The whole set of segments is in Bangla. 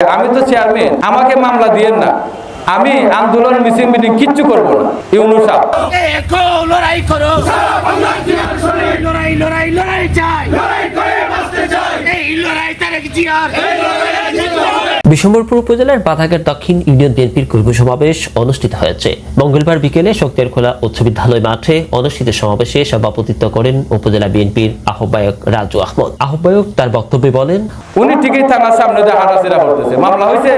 আমি তো চেয়ারম্যান আমাকে মামলা দিয়েন না। আমি আন্দোলন মিছিল মিটিং কিচ্ছু করব না। ইউনুসাব দেখো লড়াই করো। লড়াই লড়াই লড়াই চাই। এই লড়াই তারেক জিয়ার। বিশম্বরপুর উপজেলার বাধাঘাট দক্ষিণ ইউনিয়ন বিএনপির কর্মী সমাবেশ অনুষ্ঠিত হয়েছে। মঙ্গলবার বিকেলে শক্তের খোলা উচ্চ বিদ্যালয় মাঠে অনুষ্ঠিত সমাবেশে সভাপতিত্ব করেন উপজেলা বিএনপির আহ্বায়ক রাজু আহমদ। আহ্বায়ক তার বক্তব্যে বলেন, উনি ঠিকই থানার সামনে হাঁটাচেরা করতেছে মামলা হয়েছে?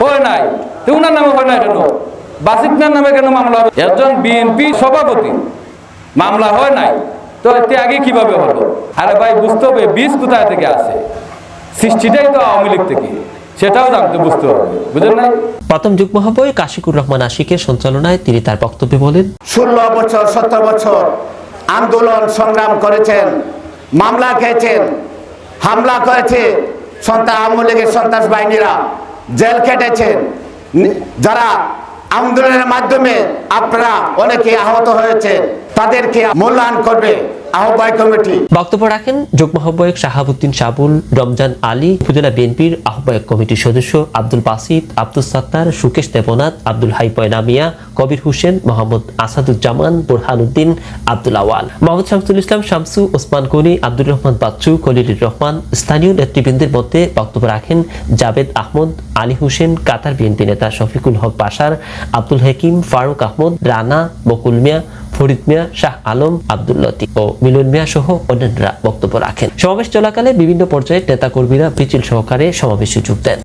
হয় নাই। উনার নামে হয় না কেন? বাসিকনার নামে কেন মামলা হবে? একজন বিএনপি সভাপতি, মামলা হয় নাই। তো এতে কীভাবে হলো? আরে ভাই, বুঝতে হবে, বীজ কোথায় থেকে আসে? সৃষ্টিটাই তো আওয়ামী লীগ থেকে। সেটাও জানতে বুঝতে হবে। বুঝলেন না? প্রথম যুগ্ম আহ্বায়ক আশিকুর রহমান আশিকের সঞ্চালনায় তিনি তার বক্তব্যে বলেন ষোলো বছর সতেরো বছর আন্দোলন সংগ্রাম করেছেন মামলা খেয়েছেন হামলা করেছে সন্তান আওয়ামী লীগের সন্ত্রাস বাহিনীরা জেল কেটেছেন নি- যারা আন্দোলনের মাধ্যমে আপনারা অনেকে আহত হয়েছে তাদেরকে মূল্যায়ন করবে। আহ্বায়ক কমিটি। বক্তব্য রাখেন যুগ্ম আহ্বায়ক শাহাবুদ্দিন সাবুল রমজান আলী, উপজেলা বিএনপির আহ্বায়ক কমিটির সদস্য আব্দুল আব্দুল সাত্তার, সুকেশ দেবনাথ, আব্দুল হাই পয়নামিয়া, কবির হোসেন, মোহাম্মদ আসাদুজ্জামান বুরহানুদ্দিন আব্দুল আওয়াল। মোহাম্মদ শামসুল ইসলাম, শামসু ওসমান আব্দুর রহমান বাচ্চু কলিলুর রহমান, স্থানীয় নেতৃবৃন্দের মধ্যে বক্তব্য রাখেন জাবেদ আহমদ, আলী হোসেন, কাতার বিএনপি নেতা শফিকুল হক বাসার, আব্দুল হাকিম, ফারুক আহমদ, রানা, বকুল মিয়া ফরিদ মিয়া, শাহ আলম, আব্দুল লতিফ ও মিলন মিয়া সহ অন্যান্যরা বক্তব্য রাখেন। সমাবেশ চলাকালে বিভিন্ন পর্যায়ের নেতাকর্মীরা মিছিল সহকারে সমাবেশে যোগ দেন।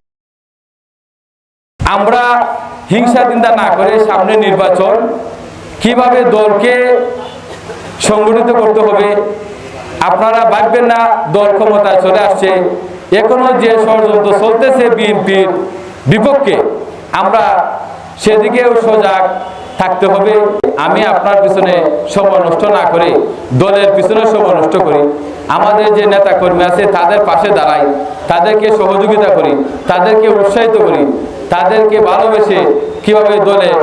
আমরা হিংসা চিন্তা না করে সামনে নির্বাচন, কীভাবে দলকে সংগঠিত করতে হবে, আপনারা ভাববেন না, দল ক্ষমতায় চলে আসছে। এখনও যে ষড়যন্ত্র চলতেছে বিএনপির বিপক্ষে, আমরা সেদিকেও সজাগ থাকতে হবে। আমি আপনার পিছনে সময় নষ্ট না করে, দলের পিছনে সময় নষ্ট করি। আমাদের যে নেতা কর্মী আছে, তাদের পাশে দাঁড়াই, তাদেরকে সহযোগিতা করি, তাদেরকে উৎসাহিত করি, তাদেরকে ভালোবেসে কীভাবে দলে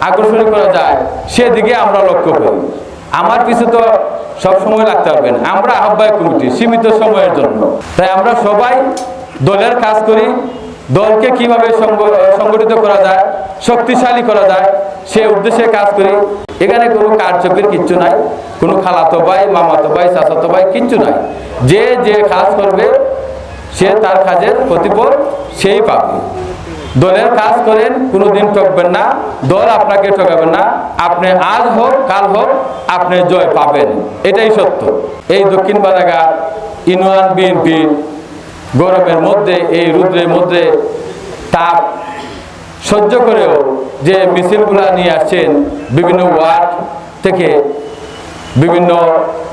আকর্ষণ করা যায়, সেদিকে আমরা লক্ষ্য করি। আমার পিছু তো সব সময় লাগতে পারবেন আমরা আহ্বায়ক কমিটি, সীমিত সময়ের জন্য। তাই আমরা সবাই দলের কাজ করি, দলকে কীভাবে সংগ- সংগঠিত করা যায়, শক্তিশালী করা যায়, সে উদ্দেশ্যে কাজ করি। এখানে কোনো কারচুপির কিচ্ছু নাই, কোনো খালাতো ভাই, মামাতো ভাই, চাচাতো ভাই, কিচ্ছু নাই। যে যে কাজ করবে, সে তার কাজের প্রতিফল সেই পাবে। দলের কাজ করেন, কোনোদিন ঠকবেন না, দল আপনাকে ঠকাবেন না, আপনি আজ হোক, কাল হোক, আপনি জয় পাবেন। এটাই সত্য। এই দক্ষিণ বাজারঘাট ইউনিয়ন বিএনপি গরমের মধ্যে, এই রুদ্রের মধ্যে তাপ সহ্য করেও যে মিছিলগুলা নিয়ে আসছেন বিভিন্ন ওয়ার্ড থেকে বিভিন্ন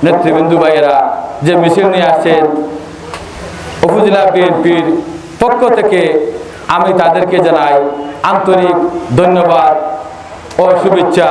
নেতৃবৃন্দু ভাইয়েরা, যে মিছিল নিয়ে আসছেন, উপজেলা বিএনপির পক্ষ থেকে আমি তাদেরকে জানাই আন্তরিক ধন্যবাদ ও শুভেচ্ছা।